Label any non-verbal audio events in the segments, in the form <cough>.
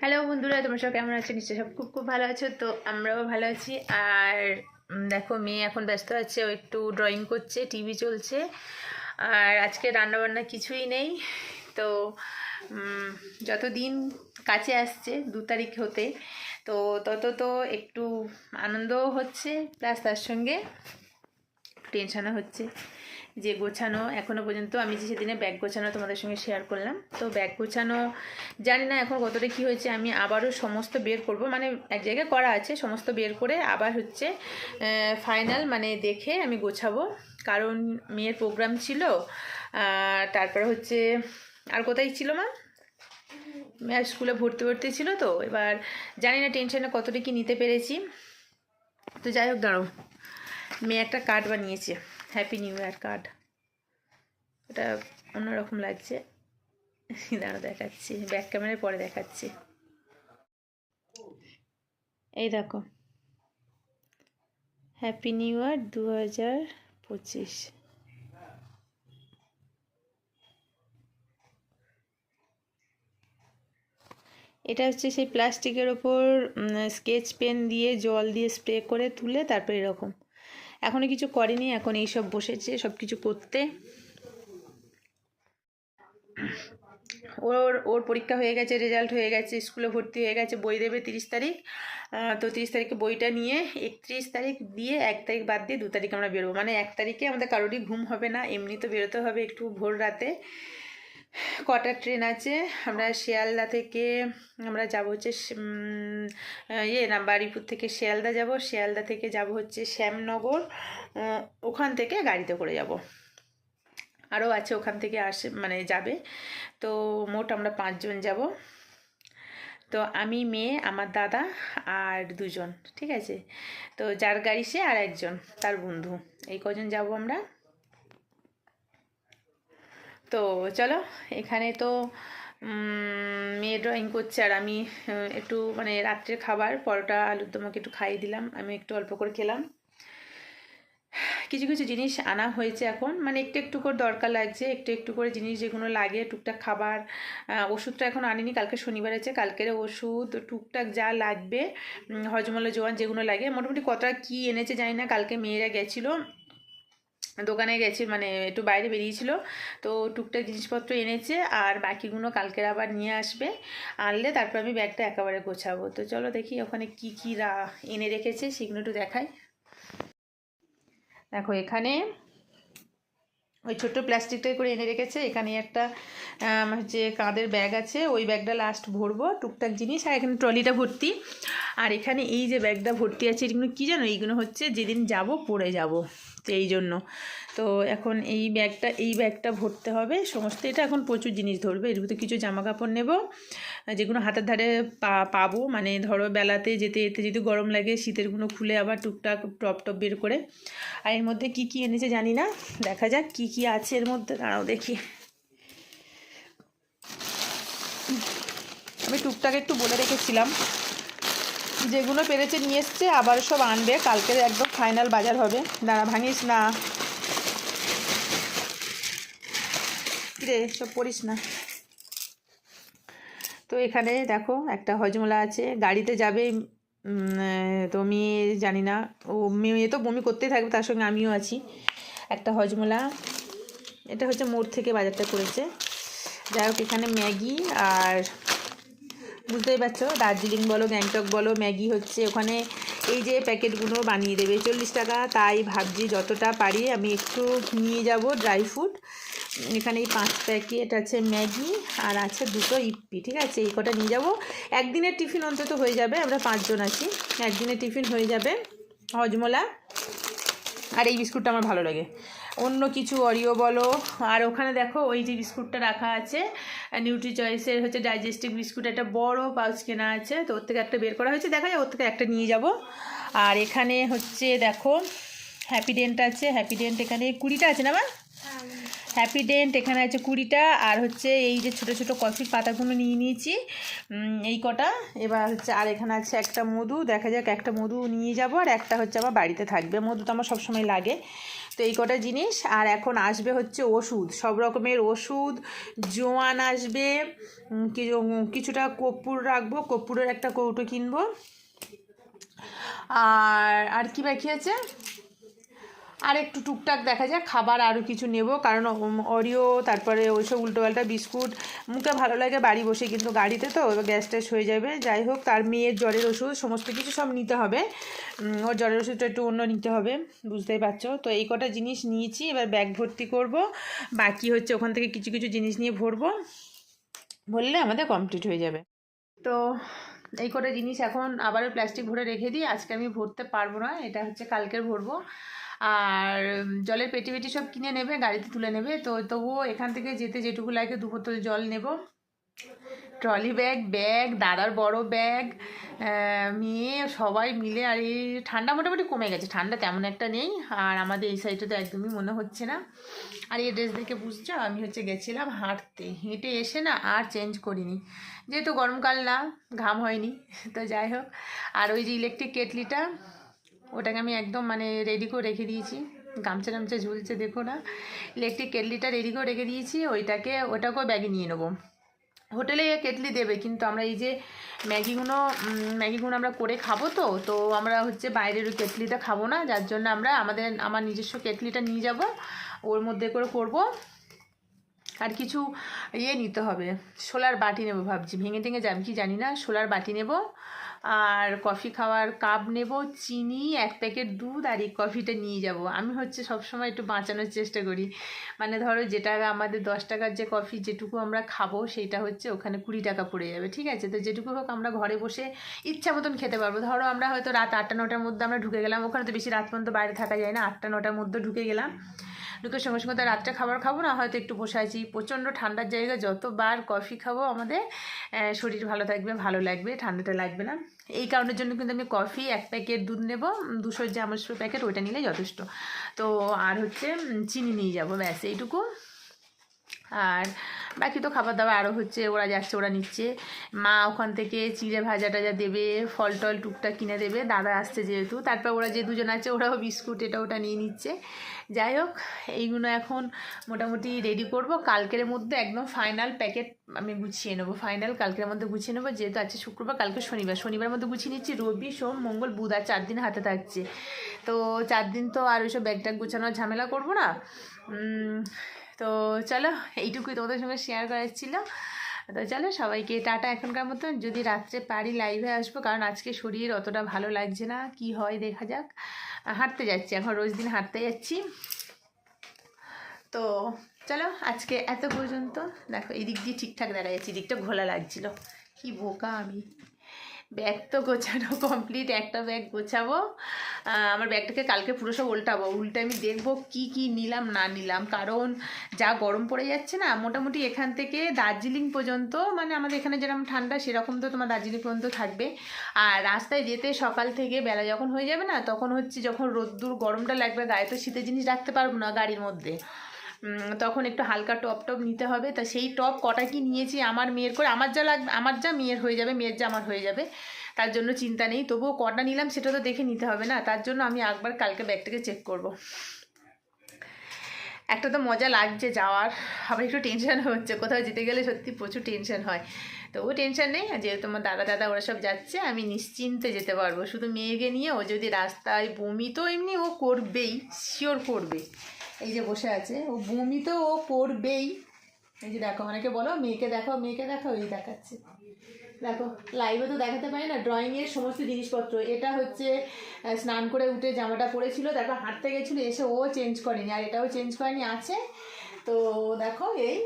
Hello বন্ধুরা, তোমরা সব কেমন আছো? নিশ্চয়ই সব খুব খুব ভালো আছো, তো আমরাও ভালো আছি। আর দেখো, মেয়ে এখন ব্যস্ত আছে, ও একটু ড্রয়িং করছে টিভি চলছে। আর আজকে রান্নাবান্না কিছুই নেই, তো যত দিন কাছে আসছে, দু তারিখ হতে, তো তত তো একটু আনন্দও হচ্ছে প্লাস তার সঙ্গে টেনশনও হচ্ছে যে গোছানো এখনও পর্যন্ত। আমি যে সেদিনে ব্যাগ গোছানো তোমাদের সঙ্গে শেয়ার করলাম। তো ব্যাগ গোছানো জানি না এখন কতটা কী হয়েছে, আমি আবারও সমস্ত বের করব। মানে এক জায়গায় করা আছে, সমস্ত বের করে আবার হচ্ছে ফাইনাল মানে দেখে আমি গোছাবো। কারণ মেয়ের প্রোগ্রাম ছিল তারপরে হচ্ছে, আর কোথায় ছিল মা? স্কুলে ভর্তি ভর্তি ছিল তো, এবার জানি না টেনশনে কতটা কি নিতে পেরেছি। তো যাই হোক দাঁড়ো মেয়ে একটা কার্ড বানিয়েছে। হ্যাপি নিউ ইয়ার কার্ড এটা অন্যরকম লাগছে। দাঁড়া দেখাচ্ছি। ব্যাক ক্যামেরায় পরে দেখাচ্ছি। এই দেখো। হ্যাপি নিউ ইয়ার দু হাজার পঁচিশ। এটা হচ্ছে সেই প্লাস্টিকের ওপর স্কেচ পেন দিয়ে জল দিয়ে স্প্রে করে তুলে তারপরে এরকম। এখনও কিছু করেনি, এখন এইসব বসেছে, সব কিছু করতে। ওর ওর পরীক্ষা হয়ে গেছে রেজাল্ট হয়ে গেছে, স্কুলে ভর্তি হয়ে গেছে, বই দেবে তিরিশ তারিখ। তো তিরিশ তারিখে বইটা নিয়ে একত্রিশ তারিখ দিয়ে এক তারিখ বাদ দিয়ে দু তারিখ আমরা বেরোবো। মানে এক তারিখে আমাদের কারোরই ঘুম হবে না, এমনি তো বেরোতে হবে একটু ভোর রাতে। কটার ট্রেন আছে? আমরা শিয়ালদা থেকে, আমরা যাব হচ্ছে ইয়ে না, বাড়িপুর থেকে শিয়ালদা যাব। শিয়ালদা থেকে যাব হচ্ছে শ্যামনগর ওখান থেকে গাড়িতে করে যাব। আরও আছে ওখান থেকে আসে মানে যাবে। তো মোট আমরা পাঁচজন যাব। তো আমি, মেয়ে, আমার দাদা আর দুজন, ঠিক আছে? তো যার গাড়ি সে আর একজন, তার বন্ধু। এই কজন যাব আমরা? তো চলো, এখানে তো মেয়ে ড্রয়িং করছে আর আমি একটু মানে রাত্রের খাবার, পরোটা, আলুর দমাকে একটু খাইয়ে দিলাম, আমি একটু অল্প করে খেলাম। কিছু কিছু জিনিস আনা হয়েছে এখন মানে একটু একটু করে দরকার লাগছে, একটু একটু করে জিনিস যেগুলো লাগে, টুকটাক খাবার ওষুধটা এখন আনিনি, কালকে শনিবার আছে, কালকের ওষুধ, টুকটাক যা লাগবে হজমলা জোয়ান যেগুলো লাগে, মোটামুটি কতটা কী এনেছে জানি না, কালকে মেয়েরা গেছিল দোকানে গেছে মানে একটু বাইরে বেরিয়েছিল, তো টুকটাক জিনিসপত্র এনেছে আর বাকিগুলো কালকের আবার নিয়ে আসবে, আনলে তারপর আমি ব্যাগটা একেবারে গোছাবো। তো চলো দেখি ওখানে কি কি রা, এনে রেখেছে, সেগুলো একটু দেখাই। দেখো এখানে ওই ছোট্ট প্লাস্টিকটাই করে এনে রেখেছে, এখানে একটা হচ্ছে কাঁধের ব্যাগ আছে, ওই ব্যাগটা লাস্ট ভরবো, টুকটাক জিনিস, আর এখানে ট্রলিটা ভর্তি। আর এখানে এই যে ব্যাগটা ভর্তি আছে, এগুলো কী জানো? এইগুলো হচ্ছে যেদিন যাব পরে যাব। তো এই জন্য তো এখন এই ব্যাগটা এই ব্যাগটা ভরতে হবে। সমস্ত, এটা এখন প্রচুর জিনিস ধরবে। এর ভিতরে কিছু জামা কাপড় নেব। যেগুলো হাতের ধারে পা, পাবো। মানে ধরো বেলাতে যেতে যেতে যদি গরম লাগে শীতেরগুলো খুলে আবার টুকটাক টপ টপ বের করে। আর এর মধ্যে কি কি এনেছে জানি না। দেখা যাক কি কি আছে এর মধ্যে। দাঁড়াও দেখি। আমি টুকটাক একটু বলে রেখেছিলাম। যেগুলো পেরেছে নিয়ে এসছে, আবার সব আনবে। কালকে একদম ফাইনাল বাজার হবে। দাঁড়া, ভাঙিস না। রে সব পড়িস না। তো এখানে দেখো, একটা হজমলা আছে। গাড়িতে যাবে তো মেয়ে জানি না। ও মেয়ে তো বমি করতেই থাকবে, তার সঙ্গে আমিও আছি। একটা হজমলা। এটা হচ্ছে মোড় থেকে বাজারটা করেছে। যাই হোক, এখানে ম্যাগি আর বুঝতেই পারছ? দার্জিলিং বলো, গ্যাংটক বলো, ম্যাগি হচ্ছে ওখানে এই যে প্যাকেটগুলো বানিয়ে দেবে, চল্লিশ টাকা। তাই ভাবছি যতটা পারি আমি একটু নিয়ে যাব ড্রাই ফ্রুট। এখানে এই পাঁচ প্যাকেট আছে ম্যাগি আর আছে দুটো ইপ্পি ঠিক আছে? এই কটা নিয়ে যাব। একদিনের টিফিন অন্তত হয়ে যাবে, আমরা পাঁচজন আছি। একদিনের টিফিন হয়ে যাবে হজমোলা আর এই বিস্কুটটা আমার ভালো লাগে। অন্য কিছু অরিও বলো। আর ওখানে দেখো ওই যে বিস্কুটটা রাখা আছে নিউট্রি চয়েসের হচ্ছে ডাইজেস্টিভ বিস্কুট, একটা বড় পাউচ কেনা আছে, তো ওর থেকে একটা বের করা হয়েছে। দেখা যায় ওর থেকে একটা নিয়ে যাব। আর এখানে হচ্ছে দেখো হ্যাপিডেন্ট আছে হ্যাপিডেন্ট এখানে কুড়িটা আছে না মা? হ্যাপি ডেন্ট এখানে আছে কুড়িটা, আর হচ্ছে এই যে ছোট ছোট কফির পাতাগুলো নিয়ে নিয়েছি। এই কটা। এবার হচ্ছে আর এখানে আছে একটা মধু। দেখা যাক একটা মধু নিয়ে যাব, আর একটা হচ্ছে আমার বাড়িতে থাকবে। মধু তো আমার সবসময় লাগে। তো এই কটা জিনিস, আর এখন আসবে হচ্ছে ওষুধ। সব রকমের ওষুধ, জোয়ান আসবে কিছুটা কর্পূর রাখব। কর্পূরের একটা কৌটো কিনবো। আর আর কি বাকি আছে? আর একটু টুকটাক দেখা যায় খাবার আরও কিছু নেব, কারণ অরিও তারপরে ওইসব উল্টোপাল্টা বিস্কুট, মুখে ভালো লাগে বাড়ি বসে কিন্তু গাড়িতে তো গ্যাস ট্যাস হয়ে যাবে, যাই হোক, তার মেয়ের জ্বরের ওষুধ, সমস্ত কিছু সব নিতে হবে ওর জ্বরের ওষুধটা একটু অন্য নিতে হবে, বুঝতেই পারছ? তো এই কটা জিনিস নিয়েছি, এবার ব্যাগ ভর্তি করব, বাকি হচ্ছে ওখান থেকে কিছু কিছু জিনিস নিয়ে ভরবো, ভরলে আমাদের কমপ্লিট হয়ে যাবে। তো এই কটা জিনিস এখন আবারও প্লাস্টিক ভরে রেখে দিই, আজকে আমি ভরতে পারব না, এটা হচ্ছে কালকের ভরবো। আর জলের পেটি পেটি সব কিনে নেবে, গাড়িতে তুলে নেবে। তো তবুও এখান থেকে যেতে যেটুকু লাগে দু বোতল জল নেব। ট্রলি ব্যাগ ব্যাগ, দাদার বড় ব্যাগ মেয়ে, সবাই মিলে। আর এই ঠান্ডা মোটামুটি কমে গেছে, ঠান্ডা তেমন একটা নেই। আর আমাদের এই সাইডে তো একদমই মনে হচ্ছে না। আর এই ড্রেস দেখে বুঝছ, আমি হচ্ছে গেছিলাম হাঁটতে। হেঁটে এসে না আর চেঞ্জ করিনি। যেহেতু গরমকাল না, ঘাম হয়নি। তো যাই হোক, আর ওই যে ইলেকট্রিক কেটলিটা ওটাকে আমি একদম মানে রেডি করে রেখে দিয়েছি। গামছা টামছা ঝুলছে, দেখো না। ইলেকট্রিক কেটলিটা রেডি করে রেখে দিয়েছি, ওইটাকে, ওটাকেও ব্যাগে নিয়ে নেব। হোটেলে কেটলি দেবে, কিন্তু আমরা এই যে ম্যাগিগুলো ম্যাগিগুলো আমরা করে খাব তো তো আমরা হচ্ছে বাইরের ওই কেটলিটা খাব না, যার জন্য আমরা আমাদের, আমার নিজস্ব কেটলিটা নিয়ে যাব, ওর মধ্যে করে করব। আর কিছু ইয়ে নিতে হবে, সোলার বাটি নেব ভাবছি, ভেঙে টেঙে যাবে, কি জানি না, সোলার বাটি নেব। আর কফি খাওয়ার কাপ নেব, চিনি, এক প্যাকেট দুধ আর এই কফিটা নিয়ে যাব। আমি হচ্ছে সবসময় একটু বাঁচানোর চেষ্টা করি। মানে ধরো যেটা আমাদের দশ টাকার যে কফি যেটুকু আমরা খাব, সেটা হচ্ছে ওখানে কুড়ি টাকা পড়ে যাবে, ঠিক আছে? তো যেটুকু হোক আমরা ঘরে বসে ইচ্ছা মতন খেতে পারব। ধরো আমরা হয়তো রাত আটটা নটার মধ্যে আমরা ঢুকে গেলাম, ওখানে তো বেশি রাত পর্যন্ত বাইরে থাকা যায় না, আটটা নটার মধ্যে ঢুকে গেলাম। ঢুকে সঙ্গে সঙ্গে তো রাত্রে খাবার খাব না, হয়তো একটু বসে আছি। প্রচণ্ড ঠান্ডার জায়গায় যতবার কফি খাব আমাদের শরীর ভালো থাকবে, ভালো লাগবে, ঠান্ডাটা লাগবে না। এই কারণের জন্য কিন্তু আমি কফি এক প্যাকেট দুধ নেব দুশো যে আমার প্যাকেট, ওইটা নিলে যথেষ্ট। তো আর হচ্ছে চিনি নিয়ে যাব, ব্যাস, এইটুকু। আর বাকি তো খাবার দাবার আরও হচ্ছে, ওরা যাচ্ছে, ওরা নিচ্ছে। মা ওখান থেকে চিড়ে ভাজা টাজা দেবে, ফল টল টুকটাক কিনে দেবে। দাদা আসছে যেহেতু, তারপর ওরা যে দুজন আছে, ওরাও বিস্কুট এটা ওটা নিয়ে নিচ্ছে। যাই হোক, এইগুলো এখন মোটামুটি রেডি করব। কালকের মধ্যে একদম ফাইনাল প্যাকেট আমি গুছিয়ে নেব। ফাইনাল কালকের মধ্যে গুছিয়ে নেব। যেহেতু আছে শুক্রবার, কালকে শনিবার। শনিবার মধ্যে গুছিয়ে নিচ্ছি। রবি, সোম, মঙ্গল, বুধ আর চার দিন হাতে থাকছে। তো চার দিন তো আর ওইসব ব্যাগ ট্যাগ গুছানোর ঝামেলা করব না। তো চলো, এইটুকুই তোমাদের সঙ্গে শেয়ার করার ছিল। তো চলো, সবাইকে টাটা এখনকার মতো যদি রাত্রে পারি লাইভে আসব, কারণ আজকে শরীর অতটা ভালো লাগছে না। কি হয় দেখা যাক। হাঁটতে যাচ্ছি, এখন রোজ দিন হাঁটতে যাচ্ছি। তো চলো, আজকে এত পর্যন্ত, দেখো এই দিক দিয়ে ঠিকঠাক দেখা যাচ্ছে দিকটা ঘোলা লাগছিল। কি বোকা আমি। ব্যাগ তো গোছানো <laughs> কমপ্লিট একটা ব্যাগ গোছাবো। আমার ব্যাগটাকে কালকে পুরো সব উল্টাবো। উল্টে আমি দেখব কি কি নিলাম, না নিলাম। কারণ যা গরম পড়ে যাচ্ছে না, মোটামুটি এখান থেকে দার্জিলিং পর্যন্ত মানে আমাদের এখানে যেরকম ঠান্ডা, সেরকম তো তোমার দার্জিলিং পর্যন্ত থাকবে। আর রাস্তায় যেতে সকাল থেকে বেলা যখন হয়ে যাবে না, তখন হচ্ছে যখন রোদ্দুর গরমটা লাগবে, গায়ে তো শীতের জিনিস রাখতে পারব না গাড়ির মধ্যে। তখন একটু হালকা টপ টপ নিতে হবে। তা সেই টপ কটা কি নিয়েছি আমার মেয়ের করে, আমার যা লাগবে আমার যা মেয়ের হয়ে যাবে, মেয়ের যা আমার হয়ে যাবে, তার জন্য চিন্তা নেই। তবুও কটা নিলাম সেটা তো দেখে নিতে হবে না, তার জন্য আমি একবার কালকে ব্যাগটাকে চেক করব। একটা তো মজা লাগছে যাওয়ার, আবার একটু টেনশন হচ্ছে, কোথাও যেতে গেলে সত্যি প্রচুর টেনশন হয়। তবু টেনশন নেই, যেহেতু আমার দাদা দাদা ওরা সব যাচ্ছে, আমি নিশ্চিন্তে যেতে পারব। শুধু মেয়েকে নিয়ে ও যদি রাস্তায় বমি, তো এমনি ও করবেই শিওর করবে এই যে বসে আছে, ও বমি তো ও করবেই। এই যে দেখো অনেকে বলো, মেয়েকে দেখো মেয়েকে দেখো, এই দেখাচ্ছে। দেখো লাইভে তো দেখাতে পারি না ড্রয়িংয়ের সমস্ত জিনিসপত্র। এটা হচ্ছে স্নান করে উঠে জামাটা পরেছিল দেখো হাঁটতে গেছিল, এসে ও চেঞ্জ করেনি, আর এটাও চেঞ্জ করেনি, আছে। তো দেখো, এই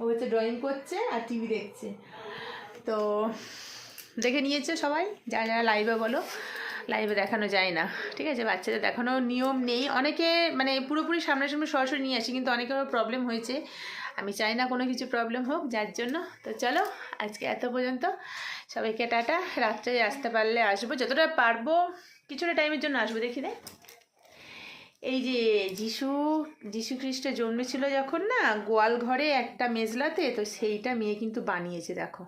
ও হচ্ছে ড্রয়িং করছে আর টিভি দেখছে। তো দেখে নিয়েছে সবাই, যারা যারা লাইভে বলো। লাইভে দেখানো যায় না। ঠিক আছে? বাচ্চাদের দেখানোর নিয়ম নেই। অনেকে মানে পুরোপুরি সামনাসামনি সরাসরি নিয়ে আসি, কিন্তু অনেকেরও প্রবলেম হয়েছে। আমি চাই না কোনো কিছু প্রবলেম হোক, যার জন্য। তো চলো, আজকে এত পর্যন্ত। সবাইকে টাটা। রাত্রে আসতে পারলে আসব। যতটা পারব, কিছুটা টাইমের জন্য আসব, দেখি দে এই যে যিশু যিশু খ্রিস্ট জন্মেছিল যখন না, গোয়াল ঘরে একটা মেজলাতে, তো সেইটা মেয়ে কিন্তু বানিয়েছে, দেখো।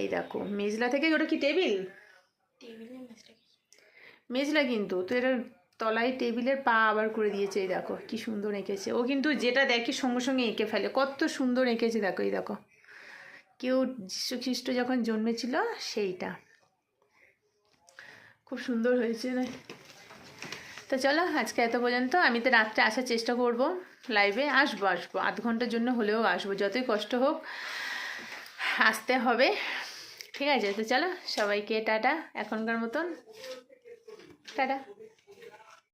এই দেখো, মেজলা থেকে ওটা কি টেবিল? মেজলা কিন্তু, তো এটা তলায় টেবিলের পা আবার করে দিয়েছে, এই দেখো, কি সুন্দর এঁকেছে। ও কিন্তু যেটা দেখে সঙ্গে সঙ্গে এঁকে ফেলে, কত সুন্দর এঁকেছে, দেখো, এই দেখো। কেউ খ্রিস্ট যখন জন্মেছিল, সেইটা। খুব সুন্দর হয়েছে না? তো চলো, আজকে এত পর্যন্ত। আমি তো রাত্রে আসার চেষ্টা করব লাইভে। আসব আসব। আধ ঘণ্টার জন্য হলেও আসব, যতই কষ্ট হোক। আসতে হবে। ঠিক আছে, তো চলো, সবাইকে টাটা, এখনকার মতন। টাটা